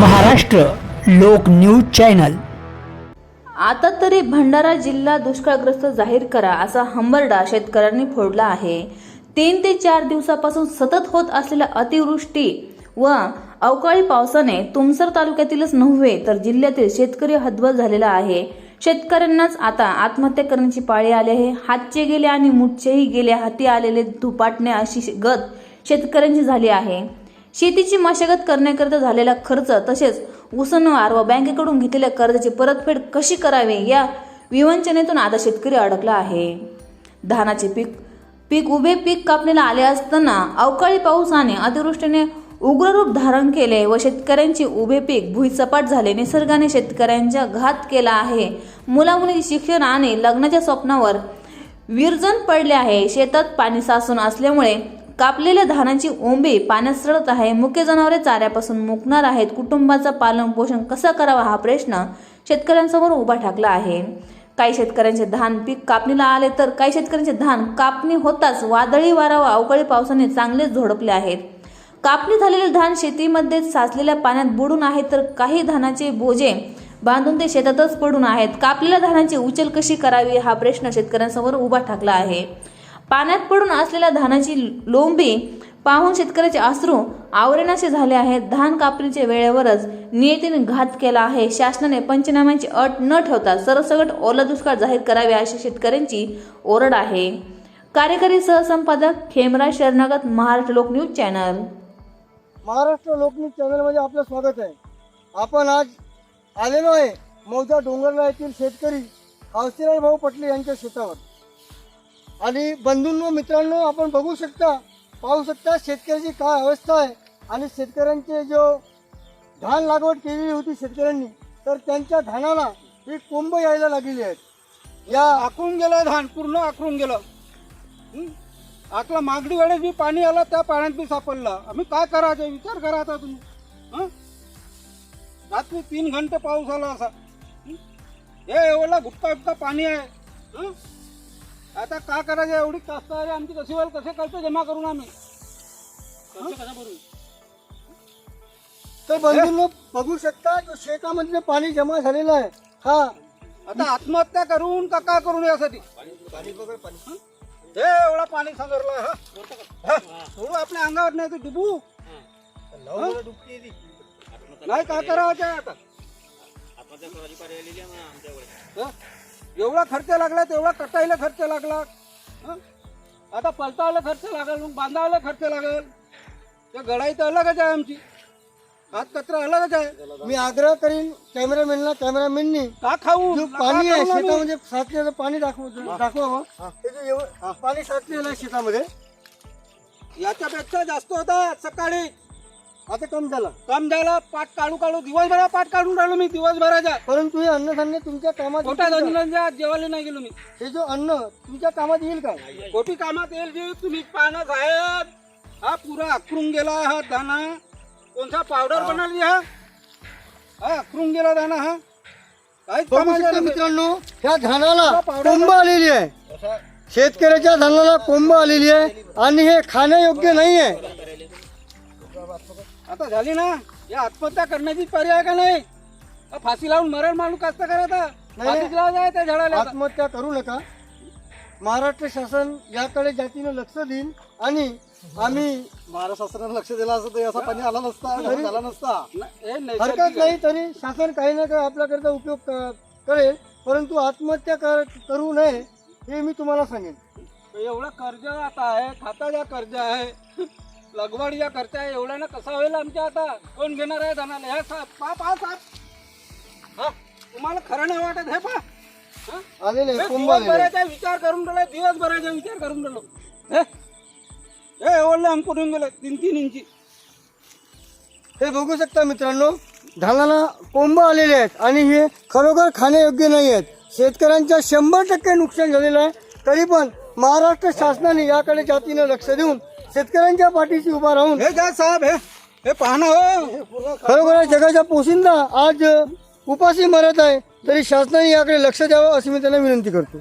महाराष्ट्र लोक news channel. आता तरी भंडारा जिल्हा दुष्काळग्रस्त जाहीर करा असा हंबरडा शेतकऱ्यांनी फोडला आहे. तीन ते चार दिवसापासून सतत होत असलेल्या अतिवृष्टी व अवकाळी पावसाने तुमसर तालुक्यातीलच नव्हे तर जिल्ह्यातील शेतकरी हतबल झालेला आहे. शेतकऱ्यांनाच आता आत्महत्या करण्याची पाळी आली आहे. हातचे गेले आणि मुठचेही गेले हाती आलेले धुपाटणे अशी गत शेतकऱ्यांची झाली आहे. शेतीची मशागत करण्याकरिता झालेला खर्च तसेच उसनवार व बँकेकडून घेतलेल्या कर्जाची परतफेड कशी करावी या विवंचनेतून आता शेतकरी अडकला आहे. धानाचे पीक पीक उभे पीक कापणीला आले असताना अवकाळी पावसाने अतिवृष्टीने उग्र रूप धारण केले व शेतकऱ्यांचे उभे पीक भुईसपाट झाले. निसर्गाने शेतकऱ्यांच्या घात केला आहे. मुलामुलीचे शिक्षण आणि लग्नाच्या स्वप्नावर विरजन पडले आहे. शेतात पाणी साचून असल्यामुळे कापलेल्या धानाची ओंबी पाण्यात सडत आहे. मुख्य जनावरे चाऱ्यापासून मुकणार आहेत. कुटुंबाचा पालन पोषण कसं करावा हा प्रश्न शेतकऱ्यांसमोर उभा ठाकला आहे. काही शेतकऱ्यांचे धान पीक कापणीला आले तर काही शेतकऱ्यांचे धान कापणी होताच वादळी वारा व अवकाळी पावसाने चांगलेच झोडपले आहेत. कापणी झालेले धान शेतीमध्ये साचलेल्या पाण्यात बुडून आहेत तर काही धानाचे बोजे बांधून ते शेतातच पडून आहेत. कापलेल्या धानाची उचल कशी करावी हा प्रश्न शेतकऱ्यांसमोर उभा ठाकला आहे. पाण्यात पडून असलेल्या धानाची लोंबी पाहून शेतकऱ्याचे अश्रू आवरेनाचे झाले आहेत. धान कापणीचे वेळेवरच नियतीने घात केला आहे. शासनाने पंचनाम्यांची अट न ठेवता सरसगट ओला दुष्काळ जाहीर करावे अशी शेतकऱ्यांची ओरड आहे. कार्यकारी सहसंपादक खेमरा शरणागत महाराष्ट्र लोकन्यूज चॅनल. महाराष्ट्र लोकन्यूज चॅनलमध्ये आपलं स्वागत आहे. आपण आज आलेलो आहे मौजा डोंगरला येथील शेतकरी हौसीराज भाऊ पटले यांच्या शेतावर. आणि बंधूंनो मित्रांनो आपण बघू शकता पाहू शकता शेतकऱ्याची काय अवस्था आहे. आणि शेतकऱ्यांचे जो धान लागवड केलेली होती शेतकऱ्यांनी तर त्यांच्या धानाला ही कोंब यायला लागलेली आहेत. या आखरून गेलं धान पूर्ण आखरून गेलं. हं? आकला मागणी वेळेस बी पाणी आलं त्या पाण्यात बी सापडलं. आम्ही काय करायचं? विचार करा आता तुम्ही. हां? रात्री तीन घंटे पाऊस आला असा. हे एवढा गुप्ता गुप्ता पाणी आहे. आता काय करायचं? एवढी कास्त आहे आमची कशी वेळ कसे करतो जमा करून आम्ही? तर बंधूंनो बघू शकता जो शेतामध्ये पाणी जमा झालेलं आहे हा आता आत्महत्या करून का काय करून यासाठी. हं? हे एवढा पाणी सांगरला हा? थोडं आपल्या अंगावर नाही तर डुबू. हं? नाही काय करावं आहे आता हं? एवढा खर्च लागला तेवढा कटायला खर्च लागला? हं? आता पलतावला खर्च लागेल मग बांधावला खर्च लागेल. ते गडाई तर अलगच आहे आमची. हात कचरा अलगच आहे. मी आग्रह करीन कॅमेरामॅनला कॅमेरामॅननी का खाऊ? जो पाणी आहे? शेतामध्ये साचलेलं पाणी दाखव दाखवावं हे. जे एवढं पाणी साचलेलं आहे शेतामध्ये याच्यापेक्षा जास्त होता सकाळी. आता कम झाला. कम झाला पाठ काढू काढू दिवसभरा पाठ काढून राहिलो मी दिवसभराच्या. परंतु हे अन्नधान्य तुमच्या कामात खोट्या येईल का? जेवायला नाही गेलो मी. हे जो अन्न तुमच्या कामात येईल काय खोटी कामात येईल जी तुम्ही पाहणं साहेब. हा पुरा अकरून गेला हा दाना. कोणता पावडर बनवली हा? हा अकरून गेला दाना हा. काहीच बघू कामाचा शकता नाही. मित्रांनो ह्या धानाला कोंब आलेली आहे. शेतकऱ्याच्या धानाला कोंब आलेली आहे आणि हे खाण्यायोग्य नाही आहे आता झाली ना? या आत्महत्या करण्याची पर्याय का नाही? फाशी लावून मरण माणूस नाही. फाशीच लावायचं आहे त्या झाडाला आता. आत्महत्या करू नका. महाराष्ट्र शासन याकडे जातीनं लक्ष देईल आणि आम्ही महाराष्ट्र शासनाने लक्ष दिलं असं तर असा पाणी आला नसता झाला नसता. हरकत नाही तरी शासन काही ना काही आपल्याकरता उपयोग क- करेल परंतु आत्महत्या कर- करू नये हे मी तुम्हाला सांगेन. एवढं कर्ज आता आहे खाताचा कर्ज आहे. लगवडीचा खर्च आहे एवढा ना कसा होईल आमच्या आता? कोण घेणार आहे धानाला? ह्या साहेब पा पा साहेब हा? तुम्हाला खरं नाही वाटत हे पा. हा? आलेले हे कोंब आलेले. दिवसभराचा विचार करून राहिलो दिवसभराचा विचार करून राहिलो. हे? हे एवढं अंकुरून गेलं? तीन तीन इंची. हे बघू शकता मित्रांनो धानाला कोंब आलेले आहेत आणि हे खरोखर खाण्यायोग्य नाही आहेत शेतकऱ्यांच्या शंभर टक्के नुकसान झालेलं आहे. तरी पण महाराष्ट्र शासनाने याकडे जातीनं लक्ष देऊन शेतकऱ्यांच्या पाठीशी उभा राहून हे जा साहेब हे हे पाहणं हो. खरोखर जगाच्या पोशिंदा आज उपाशी मरत आहे तरी शासनाने याकडे लक्ष द्यावं अशी मी त्यांना विनंती करतो.